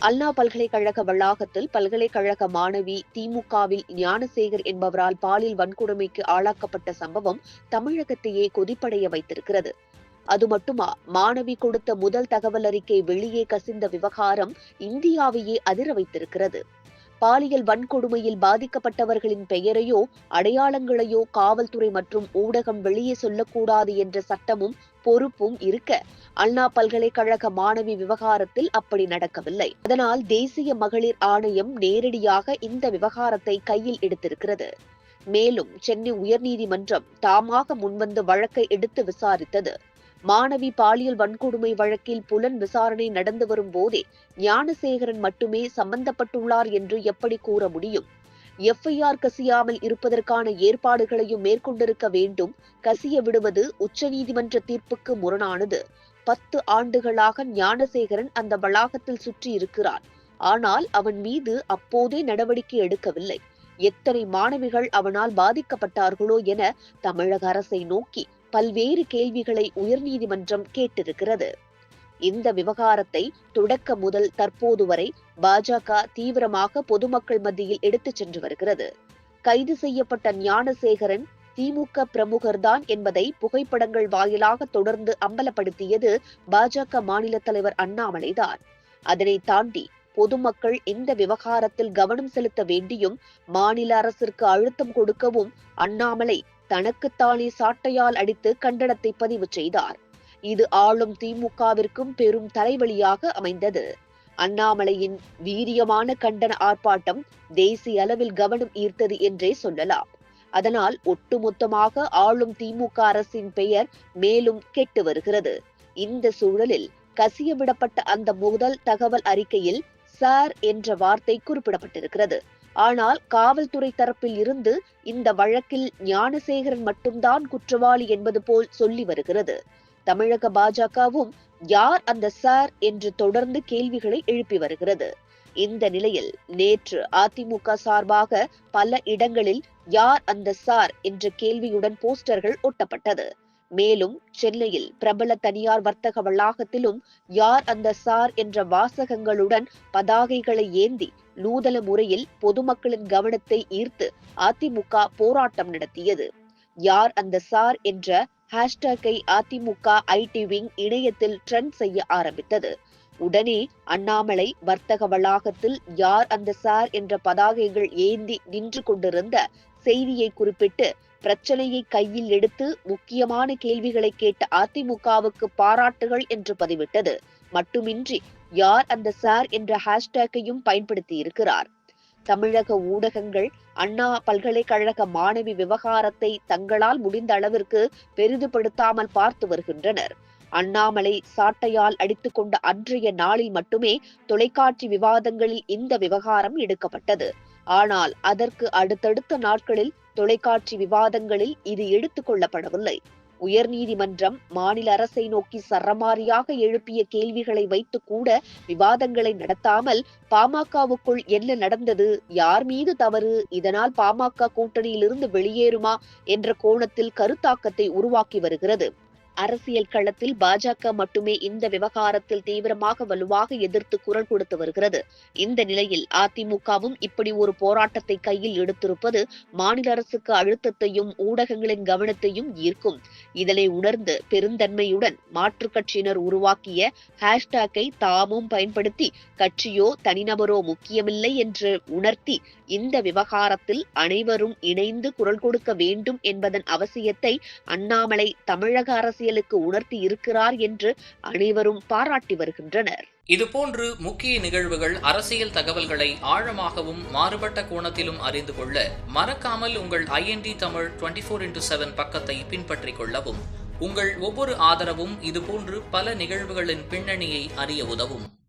அண்ணா பல்கலைக்கழக வளாகத்தில் பல்கலைக்கழக மாணவி திமுகவில் ஞானசேகர் என்பவரால் பாலியல் வன்கொடுமைக்கு ஆளாக்கப்பட்ட சம்பவம் தமிழகத்தையே கொதிப்படைய வைத்திருக்கிறது. அது மட்டுமா? மாணவி கொடுத்த முதல் தகவல் அறிக்கை வெளியே கசிந்த விவகாரம் இந்தியாவையே அதிர வைத்திருக்கிறது. பாலியல் வன்கொடுமையில் பாதிக்கப்பட்டவர்களின் பெயரையோ அடையாளங்களையோ காவல்துறை மற்றும் ஊடகம் வெளியே சொல்லக்கூடாது என்ற சட்டமும் பொறுப்பும் இருக்க அண்ணா பல்கலைக்கழக மாணவி விவகாரத்தில் அப்படி நடக்கவில்லை. அதனால் தேசிய மகளிர் ஆணையம் நேரடியாக இந்த விவகாரத்தை கையில் எடுத்திருக்கிறது. மேலும் சென்னை உயர்நீதிமன்றம் தாமாக முன்வந்து வழக்கை எடுத்து விசாரித்தது. மாணவி பாலியல் வன்கொடுமை வழக்கில் புலன் விசாரணை நடந்து வரும் போதே ஞானசேகரன் மட்டுமே சம்பந்தப்பட்டுள்ளார் என்று எப்படி கூற முடியும்? எஃப்ஐஆர் கசியாமல் இருப்பதற்கான ஏற்பாடுகளையும் மேற்கொண்டிருக்க வேண்டும். கசிய விடுவது உச்சநீதிமன்ற தீர்ப்புக்கு முரணானது. பத்து ஆண்டுகளாக ஞானசேகரன் அந்த வளாகத்தில் சுற்றி இருக்கிறார் ஆனால் அவன் மீது அப்போதே நடவடிக்கை எடுக்கவில்லை. எத்தனை மாணவிகள் அவனால் பாதிக்கப்பட்டார்களோ என தமிழக அரசை நோக்கி பல்வேறு கேள்விகளை உயர்நீதிமன்றம் கேட்டிருக்கிறது. இந்த விவகாரத்தை தொடக்க முதல் தற்போது வரை பாஜக தீவிரமாக பொதுமக்கள் மத்தியில் எடுத்துச் சென்று வருகிறது. கைது செய்யப்பட்ட ஞானசேகரன் திமுக பிரமுகர்தான் என்பதை புகைப்படங்கள் வாயிலாக தொடர்ந்து அம்பலப்படுத்தியது பாஜக மாநில தலைவர் அண்ணாமலைதான் அதனை தாண்டி பொதுமக்கள் இந்த விவகாரத்தில் கவனம் செலுத்த வேண்டியும் மாநில அரசிற்கு அழுத்தம் கொடுக்கவும் அண்ணாமலை தனக்குத்தானே சாட்டையால் அடித்து கண்டனத்தை பதிவு செய்தார். இது ஆளும் திமுகவிற்கும் பெரும் தலைவலியாக அமைந்தது. அண்ணாமலையின் வீரியமான கண்டன ஆர்ப்பாட்டம் தேசிய அளவில் கவனம் ஈர்த்தது என்றே சொல்லலாம். அதனால் ஒட்டுமொத்தமாக ஆளும் திமுக அரசின் பெயர் மேலும் கெட்டு வருகிறது. இந்த சூழலில் கசிய விடப்பட்ட அந்த முதல் தகவல் அறிக்கையில் சார் என்ற வார்த்தை குறிப்பிடப்பட்டிருக்கிறது. ஆனால் காவல்துறை தரப்பில் இருந்து இந்த வழக்கில் ஞானசேகரன் மட்டும்தான் குற்றவாளி என்பது போல் சொல்லி வருகிறது. தமிழக பாஜகவும் யார் அந்த சார்? என்று தொடர்ந்து கேள்விகளை எழுப்பி வருகிறது. இந்த நிலையில் நேற்று அதிமுக சார்பாக பல இடங்களில் யார் அந்த சார்? என்ற கேள்வியுடன் போஸ்டர்கள் ஒட்டப்பட்டது. மேலும் சென்னையில் பிரபல தனியார் வர்த்தக வளாகத்திலும் யார் அந்த சார் என்ற வாசகங்களுடன் பதாகைகளை ஏந்தி நூதன முறையில் பொதுமக்களின் கவனத்தை ஈர்த்து அதிமுக போராட்டம் நடத்தியது. யார் அந்த சார் என்ற ஹேஷ்டேக்கை அதிமுக ஐடி விங் இணையத்தில் ட்ரெண்ட் செய்ய ஆரம்பித்தது. உடனே அண்ணாமலை வர்த்தக வளாகத்தில் யார் அந்த சார் என்ற பதாகைகள் ஏந்தி நின்று கொண்டிருந்த செய்தியை குறிப்பிட்டு பிரச்சனையை கையில் எடுத்து முக்கியமான கேள்விகளை கேட்ட அதிமுகவுக்கு பாராட்டுகள் என்று பதிவிட்டது. மட்டுமின்றி யார் அந்த சார் என்ற ஹேஷ்டேக்கையும் பயன்படுத்தி இருக்கிறார் தமிழக ஊடகங்கள் அண்ணா பல்கலைக்கழக மாணவி விவகாரத்தை தங்களால் முடிந்த அளவிற்கு பெரிதுபடுத்தாமல் பார்த்து வருகின்றனர். அண்ணாமலை சாட்டையால் அடித்துக்கொண்ட அன்றைய நாளில் மட்டுமே தொலைக்காட்சி விவாதங்களில் இந்த விவகாரம் எடுக்கப்பட்டது. ஆனால் அதற்கு அடுத்தடுத்த நாட்களில் தொலைக்காட்சி விவாதங்களில் இது எடுத்துக் கொள்ளப்படவில்லை. உயர்நீதிமன்றம் மாநில அரசை நோக்கி சரமாரியாக எழுப்பிய கேள்விகளை வைத்து கூட விவாதங்களை நடத்தாமல் பாமகவுக்குள் என்ன நடந்தது யார் மீது தவறு இதனால் பாமக கூட்டணியிலிருந்து வெளியேறுமா என்ற கோணத்தில் கருத்தாக்கத்தை உருவாக்கி வருகிறது. அரசியல் களத்தில் பாஜக மட்டுமே இந்த விவகாரத்தில் தீவிரமாக வலுவாக எதிர்த்து குரல் கொடுத்து வருகிறது. இந்த நிலையில் அதிமுகவும் இப்படி ஒரு போராட்டத்தை கையில் எடுத்திருப்பது மாநில அரசுக்கு அழுத்தத்தையும் ஊடகங்களின் கவனத்தையும் ஈர்க்கும். இதனை உணர்ந்து பெருந்தன்மையுடன் மாற்றுக் கட்சியினர் உருவாக்கிய ஹேஷ்டேக்கை தாமும் பயன்படுத்தி கட்சியோ தனிநபரோ முக்கியமில்லை என்று உணர்த்தி இந்த விவகாரத்தில் அனைவரும் இணைந்து குரல் கொடுக்க வேண்டும் என்பதன் அவசியத்தை அண்ணாமலை தமிழக அரசியலுக்கு உணர்த்தி இருக்கிறார் என்று அனைவரும் பாராட்டி வருகின்றனர். இதுபோன்று முக்கிய நிகழ்வுகள் அரசியல் தகவல்களை ஆழமாகவும் மாறுபட்ட கோணத்திலும் அறிந்து கொள்ள மறக்காமல் உங்கள் IND Tamil twenty four into seven பக்கத்தை பின்பற்றிக் கொள்ளவும் உங்கள் ஒவ்வொரு ஆதரவும் இதுபோன்று பல நிகழ்வுகளின் பின்னணியை அறிய உதவும்.